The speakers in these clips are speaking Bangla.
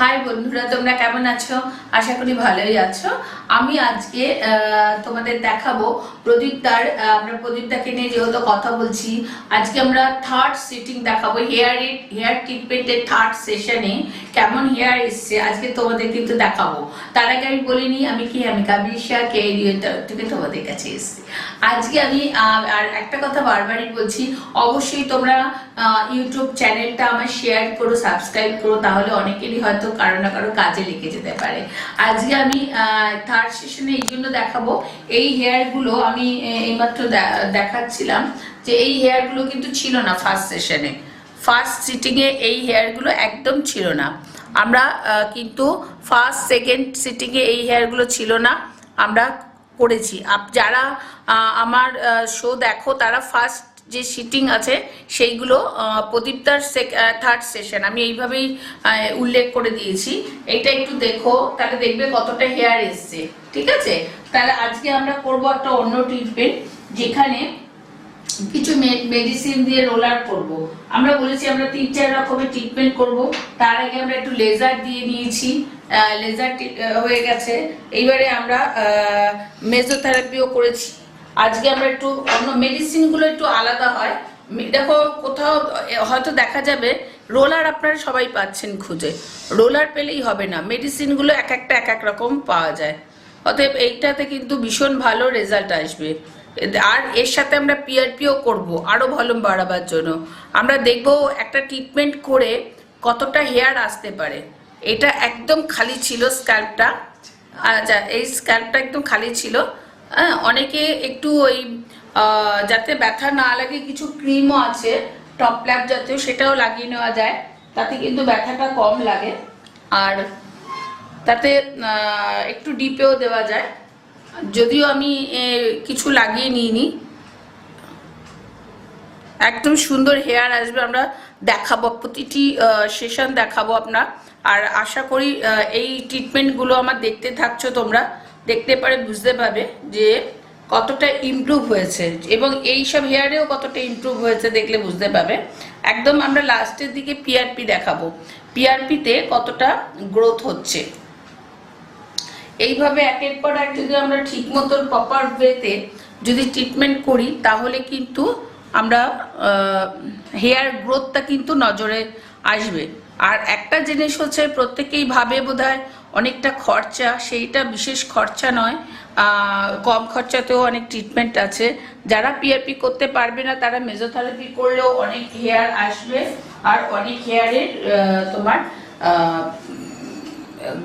হাই বন্ধুরা, তোমরা কেমন আছো? আশা করি ভালোই আছো। আমি আজকে তোমাদের দেখাবো প্রদীপ দার আমরা প্রদীপ দাকে নিয়ে যেহেতু কথা বলছি, আজকে আমরা থার্ড সিটিং দেখাবো হেয়ার হেয়ার ট্রিটমেন্টের থার্ড সেশনে কেমন হেয়ার এসছে, আজকে তোমাদের কিন্তু দেখাবো। তার আগে আমি বলিনি আমি কি আমি কাবিশা, কে থেকে তোমাদের কাছে এসেছি। আজকে আমি আর একটা কথা বারবারই বলছি, অবশ্যই তোমরা ইউটিউব চ্যানেলটা আমার শেয়ার করো সাবস্ক্রাইব করো, তাহলে অনেকেরই হয়তো কারও না কারও কাজে লেগে যেতে পারে। আজকে আমি থার্ড সেশনে এই জন্য দেখাবো। এই হেয়ারগুলো আমি এইমাত্র দেখাচ্ছিলাম যে এই হেয়ারগুলো কিন্তু ছিল না ফার্স্ট সেশনে ফার্স্ট সিটিংয়ে এই হেয়ারগুলো একদম ছিল না। আমরা কিন্তু ফার্স্ট সেকেন্ড সিটিংয়ে এই হেয়ারগুলো ছিল না। আমরা করেছি। যারা আমার শো দেখো, তারা ফার্স্ট যে সিটিং আছে, সেইগুলো প্রদীপদার থার্ড সেশন আমি এইভাবেই উল্লেখ করে দিয়েছি। এইটা একটু দেখো, তাহলে দেখবে কতটা হেয়ার এসছে, ঠিক আছে? তাহলে আজকে আমরা করব একটা অন্য ট্রিটমেন্ট যেখানে কিছু মেডিসিন দিয়ে রোলার করব। আমরা বলেছি আমরা তিন, চার রকমের ট্রিটমেন্ট করব। তার আগে আমরা একটু লেজার দিয়ে নিয়েছি লেজার হয়ে গেছে। এইবারে আমরা মেজোথেরাপিও করেছি। আজকে আমরা একটু অন্য মেডিসিনগুলো একটু আলাদা হয়। দেখো, কোথাও হয়তো দেখা যাবে রোলার আপনারা সবাই পাচ্ছেন খুঁজে। রোলার পেলেই হবে না। মেডিসিনগুলো এক একটা, এক এক রকম পাওয়া যায়। অতএব এইটাতে কিন্তু ভীষণ ভালো রেজাল্ট আসবে। আর এর সাথে আমরা পিআরপিও করব, আরও ভলিউম বাড়াবার জন্য। আমরা দেখব একটা ট্রিটমেন্ট করে কতটা হেয়ার আসতে পারে। এটা একদম খালি ছিল স্ক্যাল্পটা আচ্ছা এই স্ক্যাল্পটা একদম খালি ছিল। হ্যাঁ অনেকে একটু ওই যাতে ব্যথা না লাগে, কিছু ক্রিমও আছে টপ ল্যাপ জাতীয়, সেটাও লাগিয়ে নেওয়া যায়। তাতে কিন্তু ব্যথাটা কম লাগে। আর তাতে একটু ডিপেও দেওয়া যায়। যদিও আমি কিছু লাগিয়ে নিইনি। একদম সুন্দর হেয়ার আসবে, আমরা দেখাবো, প্রতিটি সেশন দেখাবো আপনার। আর আশা করি এই ট্রিটমেন্টগুলো আমার দেখতে থাকছো তোমরা। দেখতে পারে, বুঝতে পারবে যে কতটা ইমপ্রুভ হয়েছে এবং এই সব হেয়ারেও কতটা ইমপ্রুভ হয়েছে দেখলে বুঝতে পারবে। একদম আমরা লাস্টের দিকে পিআরপি দেখাবো। পিআরপিতে কতটা গ্রোথ হচ্ছে। এইভাবে একের পর এক যদি আমরা ঠিক মতন প্রপার ওয়েতে যদি ট্রিটমেন্ট করি, তাহলে কিন্তু আমরা হেয়ার গ্রোথটা কিন্তু নজরে আসবে। আর একটা জিনিস হচ্ছে প্রত্যেকেই ভাবে বোধহয় অনেকটা খরচা, সেইটা বিশেষ খরচা নয়। কম খরচাতেও অনেক ট্রিটমেন্ট আছে। যারা পিআরপি করতে পারবে না, তারা মেজোথেরাপি করলেও অনেক হেয়ার আসবে আর অনেক হেয়ারের তোমার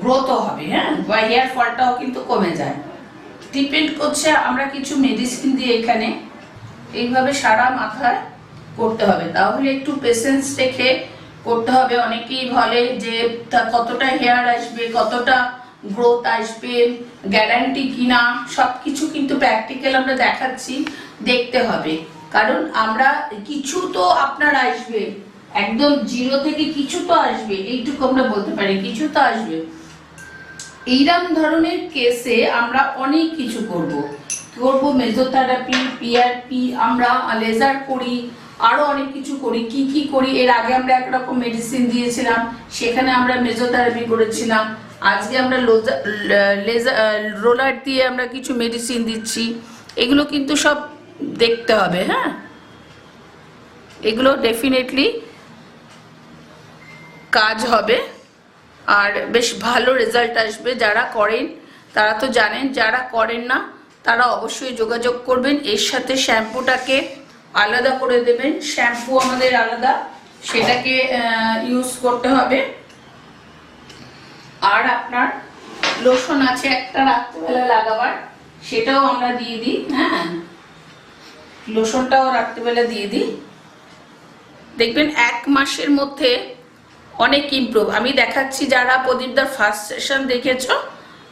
গ্রোথও হবে হ্যাঁ? বা হেয়ার ফলটাও কিন্তু কমে যায়। ডিপেন্ড করছে, আমরা কিছু মেডিসিন দিয়ে এখানে। এইভাবে সারা মাথায় করতে হবে। তাহলে একটু পেশেন্স রেখে করতে হবে। অনেকেই বলে যে কতটা হেয়ার আসবে, কতটা গ্রোথ আসবে গ্যারান্টি কিনা সব কিছু কিন্তু প্র্যাকটিক্যাল আমরা দেখাচ্ছি, দেখতে হবে। কারণ আমরা, কিছু তো আপনার আসবে, একদম জিরো থেকে কিছু তো আসবে, এইটুকু আমরা বলতে পারি, কিছু তো আসবে। এইরকম ধরনের কেসে আমরা অনেক কিছু করব। করব মেজোথেরাপি পিআরপি আমরা লেজার করি আরও অনেক কিছু করি, কি কি করি? এর আগে আমরা একরকম মেডিসিন দিয়েছিলাম, সেখানে আমরা মেজোথেরাপি করেছিলাম। আজকে আমরা লেজার রোলার দিয়ে আমরা কিছু মেডিসিন দিচ্ছি। এগুলো কিন্তু সব দেখতে হবে হ্যাঁ? এগুলো ডেফিনেটলি কাজ হবে। আর বেশ ভালো রেজাল্ট আসবে। যারা করেন, তারা তো জানেন, যারা করেন না, তারা অবশ্যই যোগাযোগ করবেন। এর সাথে শ্যাম্পুটাকে আলাদা করে দেবেন। শ্যাম্পু আমাদের আলাদা। সেটাকে ইউজ করতে হবে। আর আপনার লোশন আছে একটা রাত্রিবেলা লাগাবার। সেটাও আমরা দিয়ে দিই হ্যাঁ? লোশনটাও রাত্রিবেলা দিয়ে দিই। দেখবেন এক মাসের মধ্যে অনেক ইমপ্রুভ আমি দেখাচ্ছি যারা প্রদীপদার ফার্স্ট সেশন দেখেছ,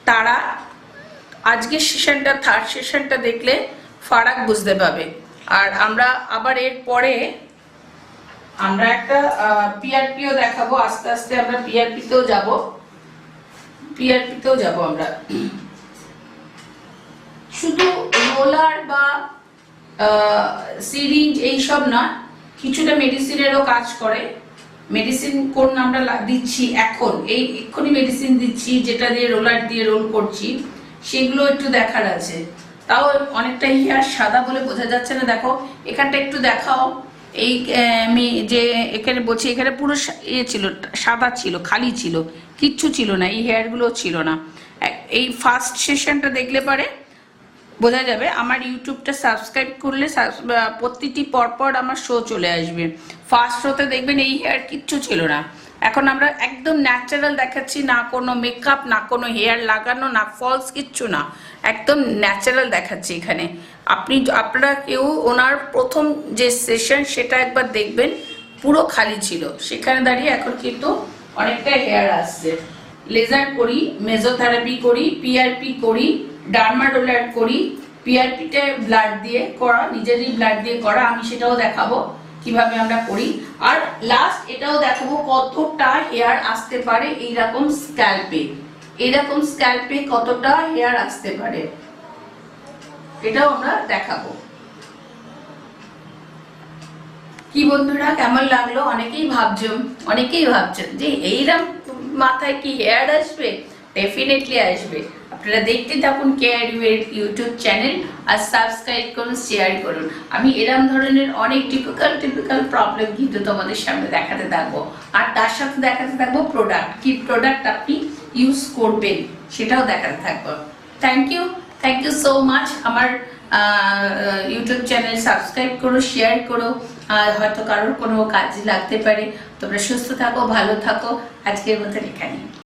তারা আজকের সেশনটা থার্ড সেশনটা দেখলে ফারাক বুঝতে পাবে। আর আমরা আবার এর পরে আমরা একটা পিআরপিও দেখাবো, আস্তে আস্তে আমরা পিআরপিতেও যাব। পিআরপিতেও যাব আমরা। শুধু রোলার বা সিরিঞ্জ এইসব না, কিছুটা মেডিসিনেরও কাজ করে। মেডিসিন কোন আমরা দিচ্ছি এখন, এই এক্ষুনি মেডিসিন দিচ্ছি, যেটা দিয়ে রোলার দিয়ে রোল করছি, সেগুলো একটু দেখার আছে। তাও অনেকটা হেয়ার সাদা বলে বোঝা যাচ্ছে না। দেখো, এখানটা একটু দেখাও। এই আমি যে এখানে বলছি, এখানে পুরো ইয়ে ছিল, সাদা ছিল, খালি ছিল, কিচ্ছু ছিল না, এই হেয়ারগুলো ছিল না। এই ফার্স্ট সেশনটা দেখলে পারে, বোঝা যাবে। আমার ইউটিউবটা সাবস্ক্রাইব করলে প্রতিটি পরপর আমার শো চলে আসবে। ফার্স্ট শোতে দেখবেন এই হেয়ার কিচ্ছু ছিল না। এখন আমরা একদম ন্যাচারাল দেখাচ্ছি, না কোনো মেকআপ না কোনো হেয়ার লাগানো, না ফলস কিচ্ছু না, একদম ন্যাচারাল দেখাচ্ছি এখানে। আপনি আপনারা কেউ ওনার প্রথম যে সেশন সেটা একবার দেখবেন, পুরো খালি ছিল। সেখানে দাঁড়িয়ে এখন কিন্তু অনেকটা হেয়ার আসছে। লেজার করি মেজোথেরাপি করি পিআরপি করি ডার্মাডোলার করি পিআরপিটা ব্লাড দিয়ে করা, নিজেরই ব্লাড দিয়ে করা, আমি সেটাও দেখাবো। কীভাবে আমরা করি। আর লাস্ট এটাও দেখাবো কতটা হেয়ার আসতে পারে এইরকম স্ক্যাল্পে এরকম স্ক্যাল্পে কতটা হেয়ার আসতে পারে। এটাও আমরা দেখাবো। কি বন্ধুরা, কেমন লাগল? অনেকেই ভাবছেন অনেকেই ভাবছেন যে এইরকম মাথায় কি হেয়ার আসবে? ডেফিনেটলি আসবে। আপনারা দেখতে থাকুন কেয়ার ইউটিউব চ্যানেল আর সাবস্ক্রাইব করুন শেয়ার করুন। আমি এরম ধরনের অনেক টিপিক্যাল টিপিক্যাল প্রবলেম কিন্তু তোমাদের সামনে দেখাতে থাকব। আর তার সাথে দেখাতে থাকব প্রোডাক্ট কি প্রোডাক্ট আপনি ইউজ করবেন সেটাও দেখাতে থাকব। Thank you thank you so much আমার ইউটিউব চ্যানেল সাবস্ক্রাইব করো শেয়ার করো। আর হয়তো কারোর কোনো কাজে লাগতে পারে। তোমরা সুস্থ থাকো, ভালো থাকো। আজকের মতো এখানে